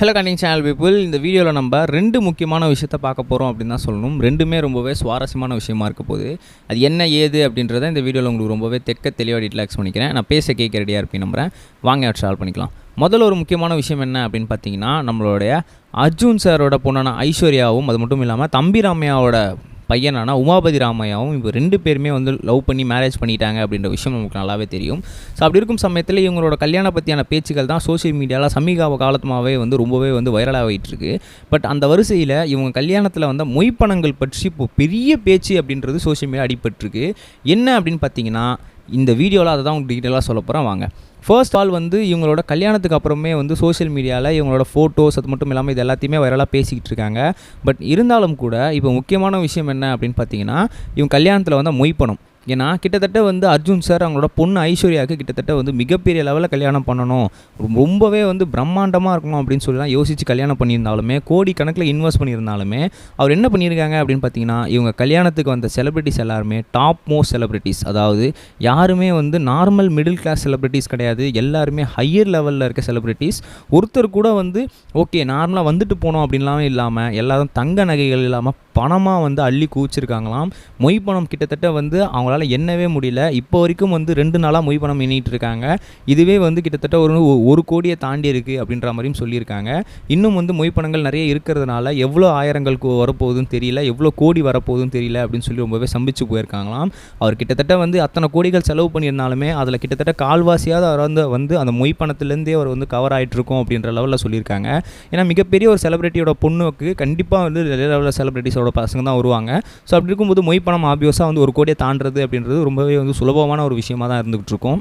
Hello கண்டிங் channel people இந்த வீடியோவில் நம்ம ரெண்டு முக்கியமான விஷயத்த பார்க்க போகிறோம் அப்படின்னு தான் சொல்லணும். ரெண்டுமே ரொம்பவே சுவாரஸ்யமான விஷயமா இருக்க போகுது. அது என்ன ஏது அப்படின்றத இந்த வீடியோவில் உங்களுக்கு ரொம்பவே தெற்க தெளிவாக டீட்லாக்ஸ் பண்ணிக்கிறேன். நான் பேச கேட்க ரெடியாக இருப்பேன் நம்புறேன். வாங்க ட்ராவல் பண்ணிக்கலாம். முதல்ல ஒரு முக்கியமான விஷயம் என்ன அப்படின்னு பார்த்தீங்கன்னா நம்மளுடைய அர்ஜுன் சாரோட பொண்ணான ஐஸ்வர்யாவும் அது மட்டும் இல்லாமல் தம்பிராமையாவோட பையன் ஆனால் உமாபதி ராமையாவும் இப்போ ரெண்டு பேருமே வந்து லவ் பண்ணி மேரேஜ் பண்ணிட்டாங்க அப்படின்ற விஷயம் நமக்கு நல்லாவே தெரியும். ஸோ அப்படி இருக்கும் சமயத்தில் இவங்களோட கல்யாண பற்றியான பேச்சுக்கள் தான் சோஷியல் மீடியாவில் சமீப காலத்துமாவே வந்து ரொம்பவே வந்து வைரலாகிட்டு இருக்கு பட் அந்த வரிசையில் இவங்க கல்யாணத்தில் வந்த மொய்ப்பணங்கள் பற்றி இப்போ பெரிய பேச்சு அப்படின்றது சோஷியல் மீடியா அடிபட்டிருக்கு. என்ன அப்படின்னு பார்த்தீங்கன்னா இந்த வீடியோவில் அதை தான் உங்களுக்கு டீட்டெயிலாக சொல்ல போகிறேன் வாங்க. ஃபர்ஸ்ட் ஆல் வந்து இவங்களோட கல்யாணத்துக்கு அப்புறமே வந்து சோஷியல் மீடியாவில் இவங்களோட ஃபோட்டோஸ் அது மட்டும் இல்லாமல் இது எல்லாத்தையுமே வைரலாக பேசிக்கிட்டு இருக்காங்க. பட் இருந்தாலும் கூட இப்போ முக்கியமான விஷயம் என்ன அப்படின்னு பார்த்தீங்கன்னா இவங்க கல்யாணத்தில் வந்து மொய்ப்பணம் ஏன்னா கிட்டத்தட்ட வந்து அர்ஜுன் சார் அவங்களோட பொண்ணு ஐஸ்வர்யாவுக்கு கிட்டத்தட்ட வந்து மிகப்பெரிய லெவலில் கல்யாணம் பண்ணணும். ரொம்பவே வந்து பிரம்மாண்டமாக இருக்கணும் அப்படின்னு சொல்லலாம் யோசித்து கல்யாணம் பண்ணியிருந்தாலுமே கோடி கணக்கில் இன்வெஸ்ட் பண்ணியிருந்தாலுமே அவர் என்ன பண்ணியிருக்காங்க அப்படின்னு பார்த்தீங்கன்னா இவங்க கல்யாணத்துக்கு வந்த செலிபிரிட்டிஸ் எல்லாருமே டாப் மோஸ்ட் செலிபிரிட்டிஸ் அதாவது யாருமே வந்து நார்மல் மிடில் கிளாஸ் செலிபிரிட்டிஸ் கிடையாது. எல்லாருமே ஹையர் லெவலில் இருக்க செலிபிரிட்டிஸ் ஒருத்தர் கூட வந்து ஓகே நார்மலாக வந்துட்டு போனோம் அப்படின்லாம் இல்லாமல் எல்லாரும் தங்க நகைகள் இல்லாமல் பணமாக வந்து அள்ளி குவிச்சிருக்காங்களாம். மொய் பணம் கிட்டத்தட்ட வந்து அவங்களால எண்ணவே முடியல. இப்போ வரைக்கும் வந்து ரெண்டு நாளாக மொய் பணம் எண்ணிட்டு இருக்காங்க. இதுவே வந்து கிட்டத்தட்ட ஒரு ஒரு கோடியை தாண்டி இருக்குது அப்படின்ற மாதிரியும் சொல்லியிருக்காங்க. இன்னும் வந்து மொய் பணங்கள் நிறைய இருக்கிறதுனால எவ்வளோ ஆயிரங்கள் கு- வரப்போகுதுன்னு தெரியல எவ்வளோ கோடி வரப்போகுதுன்னு தெரியல அப்படின்னு சொல்லி ரொம்பவே சம்பிச்சு போயிருக்காங்களாம். அவர் கிட்டத்தட்ட வந்து அத்தனை கோடிகள் செலவு பண்ணியிருந்தாலுமே அதில் கிட்டத்தட்ட கால்வாசியாவது அவர் வந்து வந்து அந்த மொய் பணத்துலேருந்தே அவர் வந்து கவர் ஆகிட்டுருக்கோம் அப்படின்ற லெவலில் சொல்லியிருக்காங்க. ஏன்னா மிகப்பெரிய ஒரு செலிபிரிட்டியோட பொண்ணுக்கு கண்டிப்பாக வந்து லெவலில் செலிபிரிட்டிஸோட பசங்க தான் வருவாங்க. ஸோ அப்படி இருக்கும்போது மொய் பணம் ஆபியோஸாக வந்து ஒரு கோடியை தாண்டுறது அப்படின்றது ரொம்பவே வந்து சுலபமான ஒரு விஷயமா தான் இருந்துகிட்டு இருக்கும்.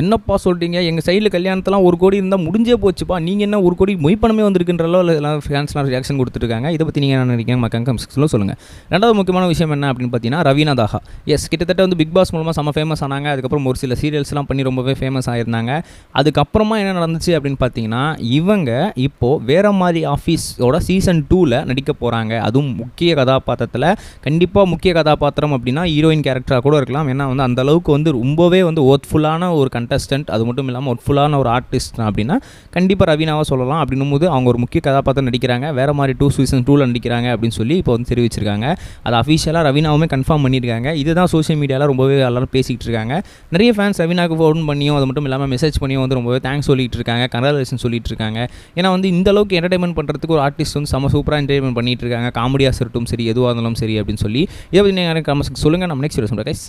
என்னப்பா சொல்கிறீங்க எங்கள் சைடில் கல்யாணத்தெல்லாம் ஒரு கோடி இருந்தால் முடிஞ்சே போச்சுப்பா. நீங்கள் என்ன ஒரு கோடி மொய் பணமே வந்திருக்குன்ற அளவில் எல்லாம் ஃபேன்ஸ்லாம் ரியாக்ஷன் கொடுத்துருக்காங்க இதை பற்றி நீங்கள் என்ன நினைக்கிறீங்க? மக்கள் கம்ஸ்கில் சொல்லுங்கள் ரெண்டாவது முக்கியமான விஷயம் என்ன அப்படின்னு பார்த்தீங்கன்னா ரவீனா தாஹா எஸ் கிட்டத்தட்ட வந்து பிக் பாஸ் மூலமாக செம்ம ஃபேமஸ் ஆனாங்க. அதுக்கப்புறம் ஒரு சில சீரியல்ஸ்லாம் பண்ணி ரொம்பவே ஃபேமஸ் ஆயிருந்தாங்க. அதுக்கப்புறமா என்ன நடந்துச்சு அப்படின்னு பார்த்தீங்கன்னா இவங்க இப்போது வேற மாதிரி ஆஃபீஸோட சீசன் டூவில் நடிக்க போகிறாங்க அதுவும் முக்கிய கதாபாத்திரத்தில். கண்டிப்பாக முக்கிய கதாபாத்திரம் அப்படின்னா ஹீரோயின் கேரக்டராக கூட இருக்கலாம். ஏன்னா வந்து அந்த அளவுக்கு வந்து ரொம்பவே வந்து ஓத்ஃபுல்லான ஒரு கண்டஸ்டன்ட் அது மட்டும் இல்லாமல் ஒர்த்ஃபுல்லான ஒரு ஆர்டிஸ்ட் அப்படின்னா கண்டிப்பாக ரவீனாவாக சொல்லலாம். அப்படின்னும் போது அவங்க ஒரு முக்கிய கதாபாத்திரம் நடிக்கிறாங்க. வேறு மாதிரி டூ சீசன் டூவில் நடிக்கிறாங்க அப்படின்னு சொல்லி இப்போ வந்து தெரிவிச்சிருக்காங்க. அது அஃபிஷியலாக ரவீனாவுமே கன்ஃபார்ம் பண்ணியிருக்காங்க. இதுதான் சோஷியல் மீடியாவில் ரொம்பவே எல்லாரும் பேசிக்கிட்டு இருக்காங்க. நிறைய ஃபேன்ஸ் ரவீனாக்கு ஃபோன் பண்ணியும் அது மட்டும் இல்லாமல் மெசேஜ் பண்ணியும் வந்து ரொம்பவே தேங்க்ஸ் சொல்லிட்டு இருக்காங்க. கங்க்ராச்சுலேஷன் சொல்லிட்டு இருக்காங்க. ஏன்னா வந்து இந்த அளவுக்கு என்டர்டைன்மெண்ட் பண்ணுறதுக்கு ஒரு ஆர்டிஸ்ட் வந்து செம்ம சூப்பராக என்டர்டைன்மெண்ட் பண்ணிட்டு இருக்காங்க. காமெடியாக இருக்கட்டும் சரி எதுவாக இருந்தாலும் சரி அப்படின்னு சொல்லி. இதை பற்றி நீங்கள் கமெண்ட்ஸ் சொல்லுங்கள் நம்ம நெக்ஸ்ட் சொல்கிறேன் கைஸ்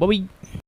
பை